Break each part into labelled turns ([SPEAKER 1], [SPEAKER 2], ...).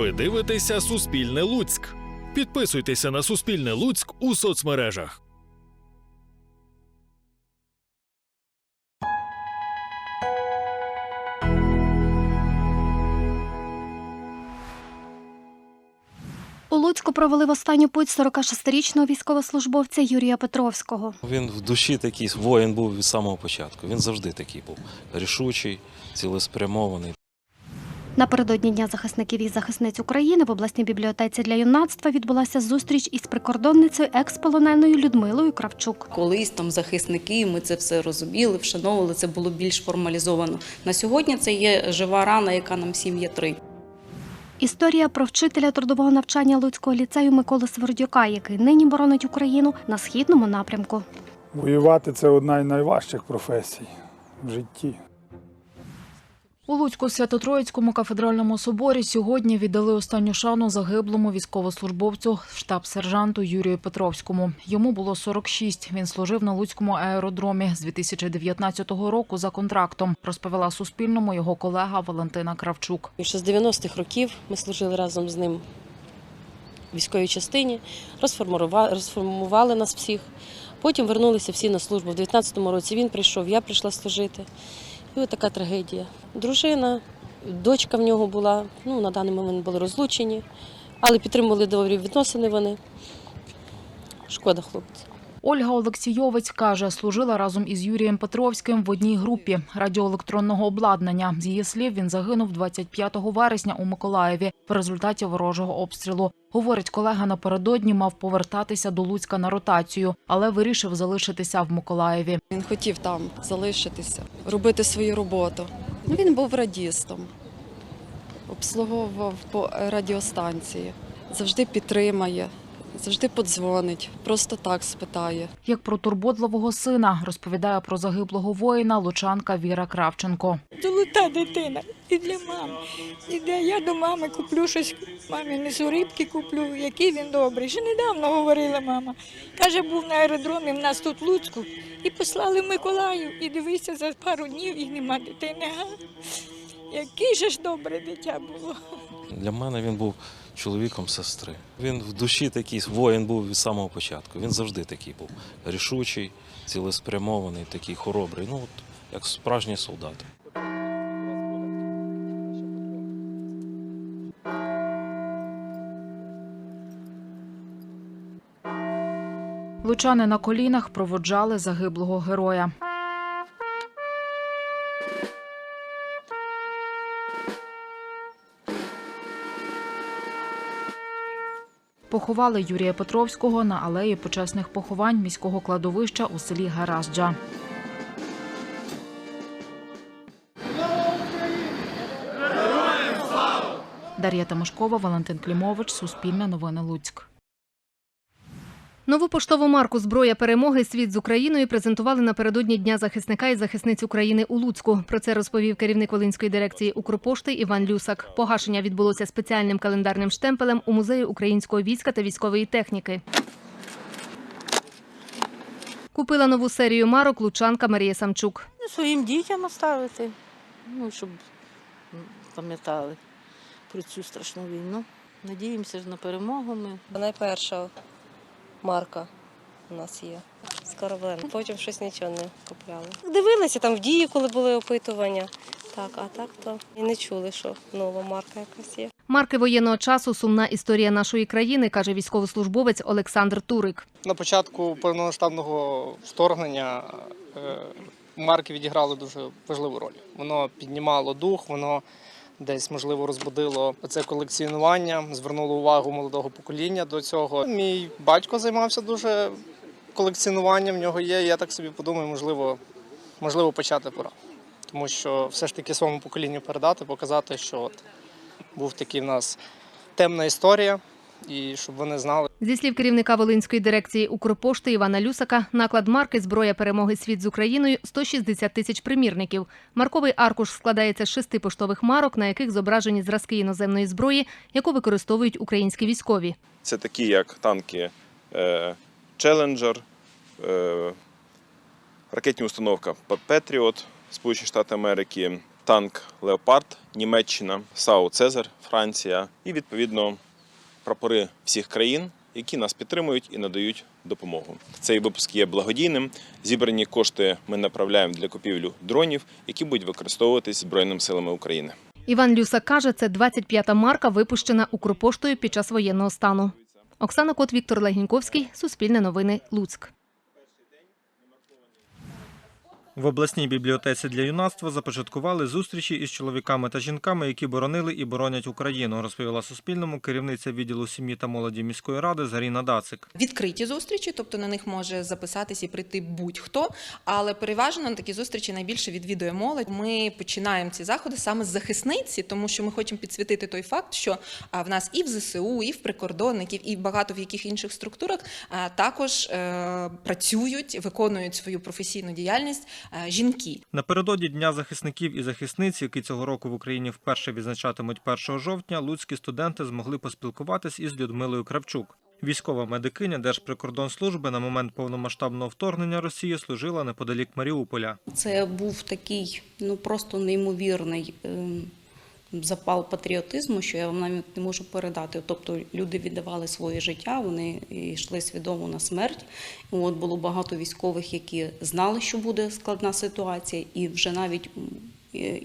[SPEAKER 1] Ви дивитеся Суспільне Луцьк. Підписуйтеся на Суспільне Луцьк у соцмережах.
[SPEAKER 2] У Луцьку провели в останню путь 46-річного військовослужбовця Юрія Петровського.
[SPEAKER 3] Він в душі такий воїн був від самого початку. Він завжди такий був рішучий, цілеспрямований.
[SPEAKER 2] Напередодні Дня захисників і захисниць України в обласній бібліотеці для юнацтва відбулася зустріч із прикордонницею експолоненою Людмилою Кравчук.
[SPEAKER 4] Колись там захисники, ми це все розуміли, вшановували, це було більш формалізовано. На сьогодні це є жива рана, яка нам всім є три.
[SPEAKER 2] Історія про вчителя трудового навчання Луцького ліцею Миколи Свердюка, який нині боронить Україну на східному напрямку.
[SPEAKER 5] Воювати це одна із найважчих професій в житті.
[SPEAKER 6] У Луцьку Свято-Троїцькому кафедральному соборі сьогодні віддали останню шану загиблому військовослужбовцю штаб-сержанту Юрію Петровському. Йому було 46. Він служив на Луцькому аеродромі з 2019 року за контрактом. Розповіла Суспільному його колега Валентина Кравчук.
[SPEAKER 7] Ще з 90-х років ми служили разом з ним в військовій частині, розформували нас всіх. Потім вернулися всі на службу. В 19-му році він прийшов, я прийшла служити. І от така трагедія. Дружина, дочка в нього була, ну, на даний момент були розлучені, але підтримували добрі відносини вони. Шкода хлопця.
[SPEAKER 6] Ольга Олексійовець каже, служила разом із Юрієм Петровським в одній групі радіоелектронного обладнання. З її слів, він загинув 25 вересня у Миколаєві в результаті ворожого обстрілу. Говорить, колега напередодні мав повертатися до Луцька на ротацію, але вирішив залишитися в Миколаєві.
[SPEAKER 8] Він хотів там залишитися, робити свою роботу. Ну, Він був радістом, обслуговував по радіостанції, завжди підтримає, завжди подзвонить, просто так спитає.
[SPEAKER 6] Як про турботливого сина розповідає про загиблого воїна лучанка Віра Кравченко.
[SPEAKER 9] Золота дитина і для мами. Іде, я до мами куплю щось, мамі несу рибки куплю, який він добрий. Ще недавно говорила мама. Каже, був на аеродромі в нас тут Луцьку і послали в Миколаїв. І дивися, за пару днів і нема дитини. Яке же ж добре дитя було.
[SPEAKER 3] Для мене він був чоловіком сестри. Він в душі такий воїн був від самого початку. Він завжди такий був рішучий, цілеспрямований, такий хоробрий. Ну, от, як справжній солдат.
[SPEAKER 6] Лучани на колінах проводжали загиблого героя. Поховали Юрія Петровського на алеї почесних поховань міського кладовища у селі Гаразджа. Дар'я Тамашкова, Валентин Клімович, Суспільне новини Луцьк.
[SPEAKER 2] Нову поштову марку Зброя перемоги світ з Україною презентували напередодні Дня захисника і захисниць України у Луцьку. Про це розповів керівник Волинської дирекції Укрпошти Іван Люсак. Погашення відбулося спеціальним календарним штемпелем у музеї українського війська та військової техніки. Купила нову серію марок лучанка Марія Самчук.
[SPEAKER 10] Ну, своїм дітям оставити, ну, щоб пам'ятали про цю страшну війну. Надіємося ж на перемогу ми.
[SPEAKER 7] Найперша марка у нас є кораблем. Потім щось нічого не купляли. Дивилися там в дії, коли були опитування. Так, а так то і не чули, що нова марка якась є.
[SPEAKER 2] Марки воєнного часу сумна історія нашої країни, каже військовослужбовець Олександр Турик.
[SPEAKER 11] На початку повномасштабного вторгнення е, марки відіграли дуже важливу роль. Воно піднімало дух, воно десь можливо розбудило це колекціонування, звернуло увагу молодого покоління до цього. Мій батько займався дуже колекціонуванням. В нього є. Я так собі подумаю, можливо, можливо, почати пора. Тому що все ж таки своєму поколінню передати, показати, що от був такий в нас темна історія, і щоб вони знали.
[SPEAKER 2] Зі слів керівника Волинської дирекції Укрпошти Івана Люсака, наклад марки Зброя перемоги світ з Україною 160 тисяч примірників. Марковий аркуш складається з шести поштових марок, на яких зображені зразки іноземної зброї, яку використовують українські військові.
[SPEAKER 12] Це такі, як танки е, Challenger, е, ракетні установка Patriot, Сполучені Штати Америки, танк Леопард, Німеччина, САУ Цезар, Франція і відповідно прапори всіх країн, які нас підтримують і надають допомогу. Цей випуск є благодійним. Зібрані кошти ми направляємо для купівлю дронів, які будуть використовуватись Збройними силами України.
[SPEAKER 2] Іван Люсак каже, це 25-та марка, випущена Укрпоштою під час воєнного стану. Оксана Кот, Віктор Легіньковський, Суспільне новини, Луцьк.
[SPEAKER 13] В обласній бібліотеці для юнацтва започаткували зустрічі із чоловіками та жінками, які боронили і боронять Україну, розповіла Суспільному керівниця відділу сім'ї та молоді міської ради Заріна Дацик.
[SPEAKER 14] Відкриті зустрічі, тобто на них може записатись і прийти будь-хто. Але переважно на такі зустрічі найбільше відвідує молодь. Ми починаємо ці заходи саме з захисниці, тому що ми хочемо підсвітити той факт, що в нас і в ЗСУ, і в прикордонників, і багато в яких інших структурах також е, працюють, виконують свою професійну діяльність жінки.
[SPEAKER 13] Напередодні Дня захисників і захисниць, які цього року в Україні вперше відзначатимуть 1 жовтня, луцькі студенти змогли поспілкуватись із Людмилою Кравчук. Військова медикиня Держприкордонслужби на момент повномасштабного вторгнення Росії служила неподалік Маріуполя.
[SPEAKER 6] Це був такий ну просто неймовірний ем, запал патріотизму, що я вам навіть не можу передати. Тобто люди віддавали своє життя, вони йшли свідомо на смерть. От було багато військових, які знали, що буде складна ситуація, і вже навіть е,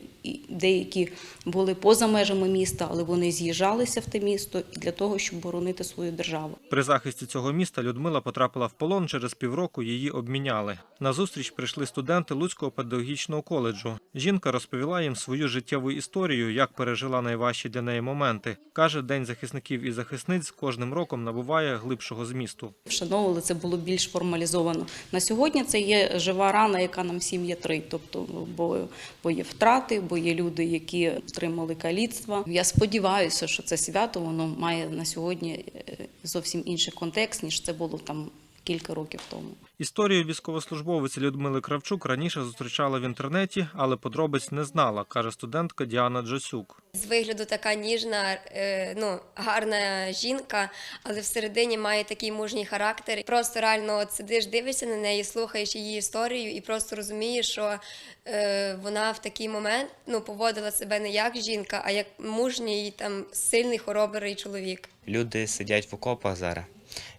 [SPEAKER 6] деякі були поза межами міста, але вони з'їжджалися в те місто для того, щоб боронити свою державу.
[SPEAKER 13] При захисті цього міста Людмила потрапила в полон. Через півроку її обміняли. На зустріч прийшли студенти Луцького педагогічного коледжу. Жінка розповіла їм свою життєву історію, як пережила найважчі для неї моменти. каже, день захисників і захисниць кожним роком набуває глибшого змісту.
[SPEAKER 6] Вшановували це було більш формалізовано. На сьогодні це є жива рана, яка нам всім є три. Тобто, бо, бо є втрати, бо є люди, які отримали каліцтва. Я сподіваюся, що це свято воно має на сьогодні е, зовсім інший контекст, ніж це було там кілька років тому.
[SPEAKER 13] Історію військовослужбовиці Людмили Кравчук раніше зустрічала в інтернеті, але подробиць не знала, каже студентка Діана Джасюк.
[SPEAKER 15] З вигляду така ніжна, е, ну гарна жінка, але всередині має такий мужній характер. Просто реально от сидиш, дивишся на неї, слухаєш її історію і просто розумієш, що е, вона в такий момент ну поводила себе не як жінка, а як мужній там сильний, хоробрий чоловік.
[SPEAKER 16] Люди сидять в окопах зараз,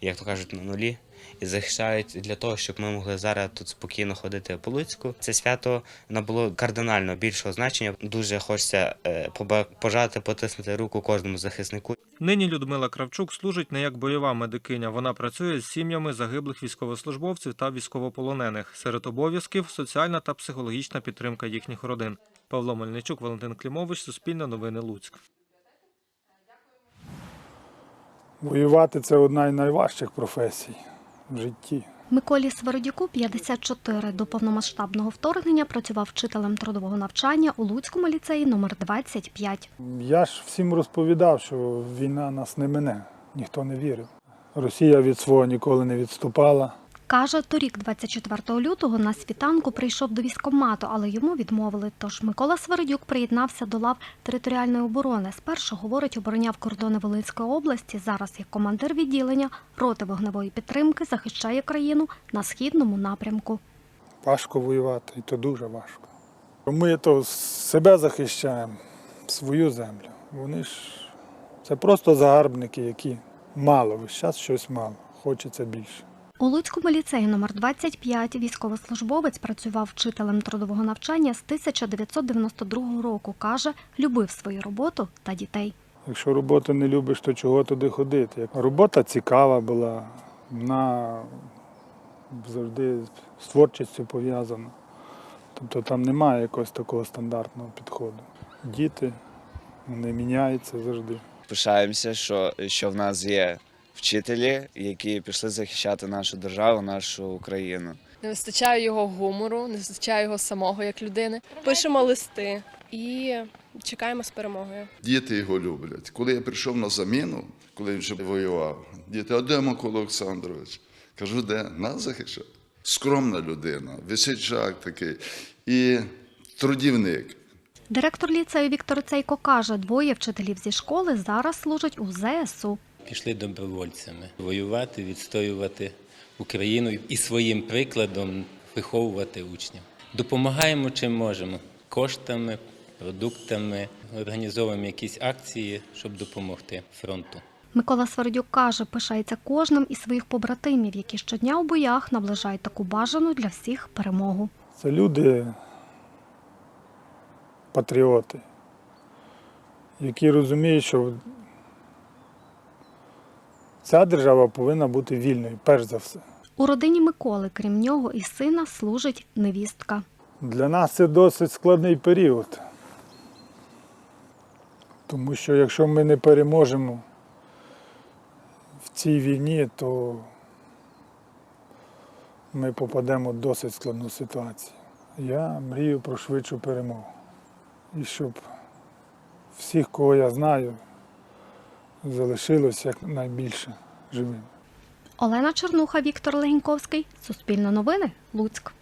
[SPEAKER 16] як то кажуть, на нулі, і захищають для того, щоб ми могли зараз тут спокійно ходити по Луцьку. Це свято набуло кардинально більшого значення. Дуже хочеться е, поба- пожати, потиснути руку кожному захиснику.
[SPEAKER 13] Нині Людмила Кравчук служить не як бойова медикиня. Вона працює з сім'ями загиблих військовослужбовців та військовополонених. Серед обов'язків соціальна та психологічна підтримка їхніх родин. Павло Мельничук, Валентин Клімович, Суспільне новини Луцьк.
[SPEAKER 5] Воювати це одна із найважчих професій в житті.
[SPEAKER 2] Миколі Сверодюку 54. До повномасштабного вторгнення працював вчителем трудового навчання у Луцькому ліцеї номер 25.
[SPEAKER 5] Я ж всім розповідав, що війна нас не мине, ніхто не вірив. Росія від свого ніколи не відступала.
[SPEAKER 2] Каже, торік, 24 лютого, на світанку прийшов до військкомату, але йому відмовили. Тож Микола Свередюк приєднався до лав територіальної оборони. Спершу, говорить, обороняв кордони Волинської області. Зараз як командир відділення роти вогневої підтримки захищає країну на східному напрямку.
[SPEAKER 5] Важко воювати, і то дуже важко. Ми то себе захищаємо, свою землю. Вони ж це просто загарбники, які мало, весь час щось мало, хочеться більше.
[SPEAKER 2] У Луцькому ліцеї номер 25 військовослужбовець працював вчителем трудового навчання з 1992 року. Каже, любив свою роботу та дітей.
[SPEAKER 5] Якщо роботу не любиш, то чого туди ходити? Робота цікава була, вона завжди з творчістю пов'язана. Тобто там немає якогось такого стандартного підходу. Діти вони міняються завжди.
[SPEAKER 17] Пишаємося, що, що в нас є вчителі, які пішли захищати нашу державу, нашу Україну.
[SPEAKER 10] Не вистачає його гумору, не вистачає його самого як людини. Пишемо листи і чекаємо з перемогою.
[SPEAKER 18] Діти його люблять. Коли я прийшов на заміну, коли він вже воював, діти, а де Микола Олександрович? Кажу, де? Нас захищає. Скромна людина, весельчак такий і трудівник.
[SPEAKER 2] Директор ліцею Віктор Цейко каже, двоє вчителів зі школи зараз служать у ЗСУ.
[SPEAKER 19] Пішли добровольцями воювати, відстоювати Україну і своїм прикладом виховувати учнів. Допомагаємо чим можемо коштами, продуктами, організовуємо якісь акції, щоб допомогти фронту.
[SPEAKER 2] Микола Свердюк каже, пишається кожним із своїх побратимів, які щодня у боях наближають таку бажану для всіх перемогу.
[SPEAKER 5] Це люди, патріоти, які розуміють, що ця держава повинна бути вільною, перш за все.
[SPEAKER 2] У родині Миколи, крім нього і сина, служить невістка.
[SPEAKER 5] Для нас це досить складний період. Тому що якщо ми не переможемо в цій війні, то ми попадемо в досить складну ситуацію. Я мрію про швидшу перемогу. І щоб всіх, кого я знаю, залишилось якнайбільше живим.
[SPEAKER 2] Олена Чернуха, Віктор Легіньковський. Суспільне новини. Луцьк.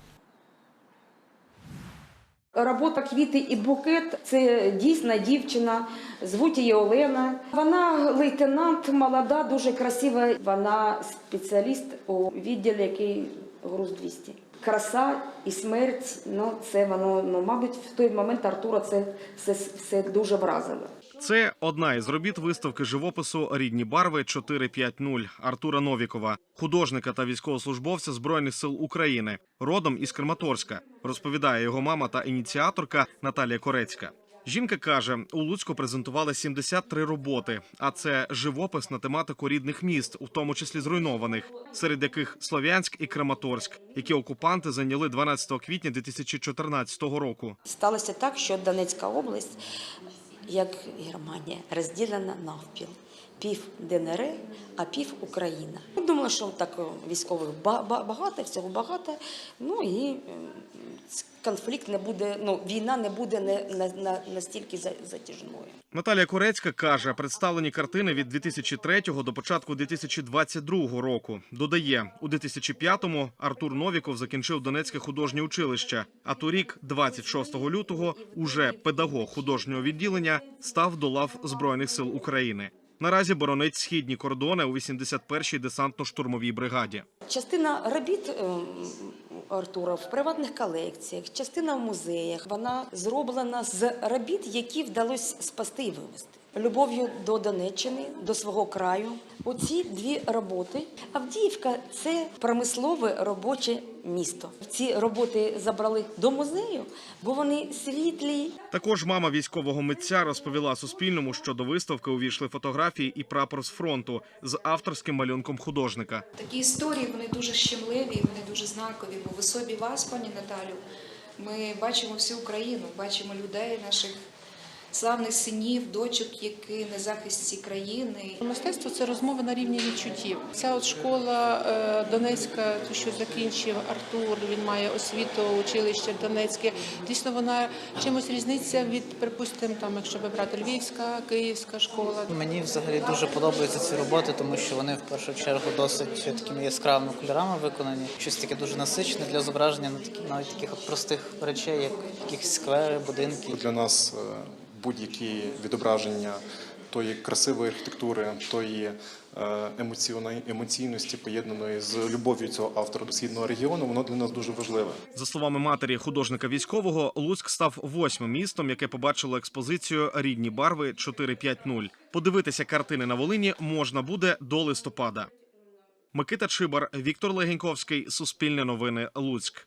[SPEAKER 20] Робота квіти і букет це дійсна дівчина. Звуть її Олена. Вона лейтенант, молода, дуже красива. Вона спеціаліст у відділі, який груз 200. Краса і смерть. Ну це воно ну, мабуть, в той момент Артура це все, все дуже вразило.
[SPEAKER 21] Це одна із робіт виставки живопису Рідні барви 450 Артура Новікова, художника та військовослужбовця Збройних сил України, родом із Краматорська, розповідає його мама та ініціаторка Наталія Корецька. Жінка каже, у Луцьку презентували 73 роботи, а це живопис на тематику рідних міст, у тому числі зруйнованих, серед яких Слов'янськ і Краматорськ, які окупанти зайняли 12 квітня 2014 року.
[SPEAKER 20] Сталося так, що Донецька область, як Германія, розділена навпіл. Пів ДНР, а пів Україна. Думала, що так військових ба- ба- багато, всього багато. Ну і конфлікт не буде, ну війна не буде не, на, на, настільки за- затяжною.
[SPEAKER 21] Наталія Корецька каже, представлені картини від 2003 до початку 2022 року. Додає, у 2005-му Артур Новіков закінчив Донецьке художнє училище. А торік, 26 лютого, уже педагог художнього відділення став до лав Збройних сил України. Наразі боронить східні кордони у 81-й десантно-штурмовій бригаді.
[SPEAKER 20] Частина робіт ем, Артура в приватних колекціях, частина в музеях. Вона зроблена з робіт, які вдалося спасти і вивезти. Любов'ю до Донеччини, до свого краю. Оці дві роботи. Авдіївка це промислове робоче місто. Ці роботи забрали до музею, бо вони світлі,
[SPEAKER 21] Також мама військового митця розповіла Суспільному, що до виставки увійшли фотографії і прапор з фронту з авторським малюнком художника.
[SPEAKER 15] Такі історії вони дуже щемливі, вони дуже знакові. Бо в особі вас, пані Наталю, ми бачимо всю Україну, бачимо людей, наших славних синів, дочок, які на захисті країни.
[SPEAKER 14] Мистецтво це розмова на рівні відчуттів. Ця от школа е, Донецька, ту, що закінчив Артур, він має освіту, училище Донецьке. Дійсно, вона чимось різниця від, припустимо, там, якщо би брати Львівська, Київська школа.
[SPEAKER 9] Мені взагалі дуже подобаються ці роботи, тому що вони в першу чергу досить такими яскравими кольорами виконані. Щось таке дуже насичене для зображення на такі навіть таких простих речей, як якісь сквери, будинки.
[SPEAKER 11] Для нас е, будь-які відображення тої красивої архітектури, тої е, емоціоної- емоційності, поєднаної з любов'ю цього автора до східного регіону, воно для нас дуже важливе.
[SPEAKER 21] За словами матері художника військового, Луцьк став восьмим містом, яке побачило експозицію Рідні барви 450. Подивитися картини на Волині можна буде до листопада. Микита Чибар, Віктор Легеньковський, Суспільне новини, Луцьк.